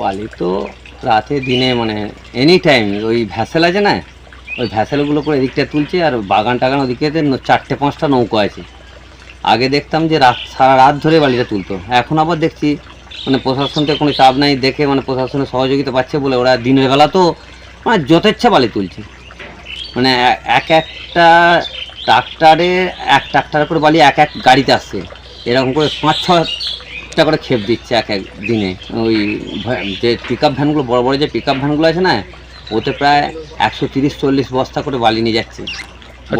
বালি তো রাতে, দিনে মানে এনি টাইম ওই ভ্যাসেল আছে না, ওই ভ্যাসেলগুলো করে এদিকটা তুলছে আর বাগান টাগান ওদিকে চারটে, পাঁচটা নৌকো আছে। আগে দেখতাম যে রাত, সারা রাত ধরে বালিটা তুলতো। এখন আবার দেখছি মানে প্রশাসন থেকে কোনো চাপ নাই, দেখে মানে প্রশাসনের সহযোগিতা পাচ্ছে বলে ওরা দিনের বেলা তো মানে যথেচ্ছা বালি তুলছে। মানে এক একটা ট্রাক্টারে, এক ট্রাক্টার করে বালি এক এক গাড়িতে আসছে। এরকম করে পাঁচ ছটা করে খেপ দিচ্ছে এক এক দিনে। ওই যে পিক আপ ভ্যানগুলো বড় বড় যে পিক আপ ভ্যানগুলো আছে না ওতে প্রায় একশো তিরিশ চল্লিশ বস্তা করে বালি নিয়ে যাচ্ছে।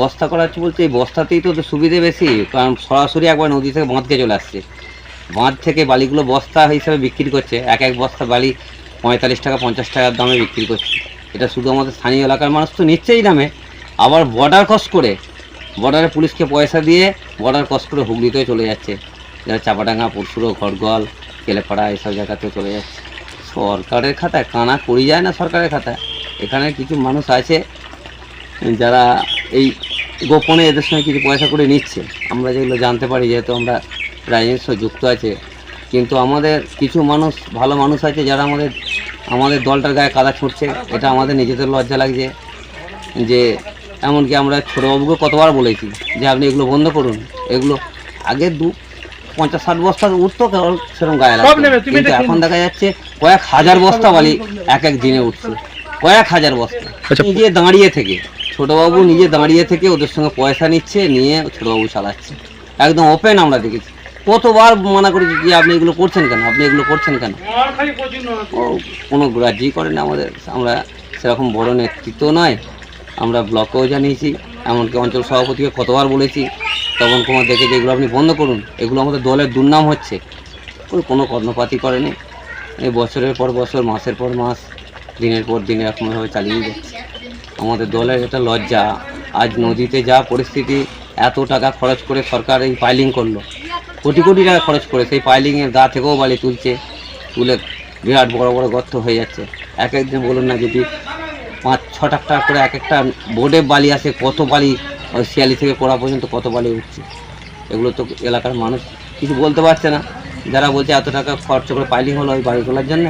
বস্তা করা হচ্ছে বলতে এই বস্তাতেই তো ওদের সুবিধে বেশি কারণ সরাসরি একবার নদী থেকে বাঁধকে চলে আসছে। বাঁধ থেকে বালিগুলো বস্তা হিসাবে বিক্রি করছে এক এক বস্তা বালি পঁয়তাল্লিশ টাকা পঞ্চাশ টাকার দামে বিক্রি করছে। এটা শুধু আমাদের স্থানীয় এলাকার মানুষ তো নিচ্ছেই দামে। আবার বর্ডার ক্রস করে বর্ডারে পুলিশকে পয়সা দিয়ে বর্ডার ক্রস করে হুগলিতেও চলে যাচ্ছে। চাপাডাঙ্গা, পরশুরো ঘরগল কেলেপাড়া এইসব জায়গাতেও চলে যাচ্ছে। সরকারের খাতায় কানা করি যায় না সরকারের খাতায়? এখানে কিছু মানুষ আছে, যারা এই গোপনে এদের সঙ্গে কিছু পয়সা করে নিচ্ছে। আমরা যেগুলো জানতে পারি, যেহেতু আমরা রাজনীতির সঙ্গে যুক্ত আছে। কিন্তু আমাদের কিছু মানুষ, ভালো মানুষ আছে যারা আমাদের আমাদের দলটার গায়ে কাদা ছুটছে। এটা আমাদের নিজেদের লজ্জা লাগছে। যে এমনকি আমরা ছোটোবাবুকে কতবার বলেছি যে আপনি এগুলো বন্ধ করুন। এগুলো আগে দু পঞ্চাশ ষাট বস্তা উঠতো কেবল সেরকম গায়ে লাগতো। কিন্তু এখন দেখা যাচ্ছে কয়েক হাজার বস্তা বালি এক এক দিনে উঠছে। কয়েক হাজার বস্তা। আচ্ছা। নিজে দাঁড়িয়ে থেকে ছোটবাবু নিজে দাঁড়িয়ে থেকে ওদের সঙ্গে পয়সা নিচ্ছে নিয়ে ছোটবাবু চালাচ্ছে। একদম ওপেন আমরা দেখেছি। কতবার মানা করেছি যে আপনি এগুলো করছেন কেন? আপনি এগুলো করছেন কেন? ও কোনো গ্রাহ্যই করে না আমাদের। আমরা সেরকম বড় নেতৃত্ব নয়। আমরা ব্লকেও জানিয়েছি এমনকি অঞ্চল সভাপতিকে কতবার বলেছি তখন কুমার দেখে যে এগুলো আপনি বন্ধ করুন। এগুলো আমাদের দলের দুর্নাম হচ্ছে। কোনো কর্ণপাতই করেনি। এই বছরের পর বছর, মাসের পর মাস, দিনের পর দিন এরকমভাবে চালিয়ে যাচ্ছে। আমাদের দলের এটা লজ্জা। আজ নদীতে যা পরিস্থিতি, এত টাকা খরচ করে সরকার এই পাইলিং করল। কোটি কোটি টাকা খরচ করে, সেই পাইলিংয়ের গা থেকেও বালি তুলছে। তুলে বিরাট বড় বড় গর্ত হয়ে যাচ্ছে। এক একদিন বলুন না যদি পাঁচ ছ টাকা করে এক একটা বোর্ডে বালি আসে, কত বালি ওই শিয়ালি থেকে কোড়া পর্যন্ত কত বালি উঠছে? এগুলো তো এলাকার মানুষ কিছু বলতে পারছে না। যারা বলছে এত টাকা খরচ করে পাইলিং হলো ওই বাড়ি তোলার জন্য।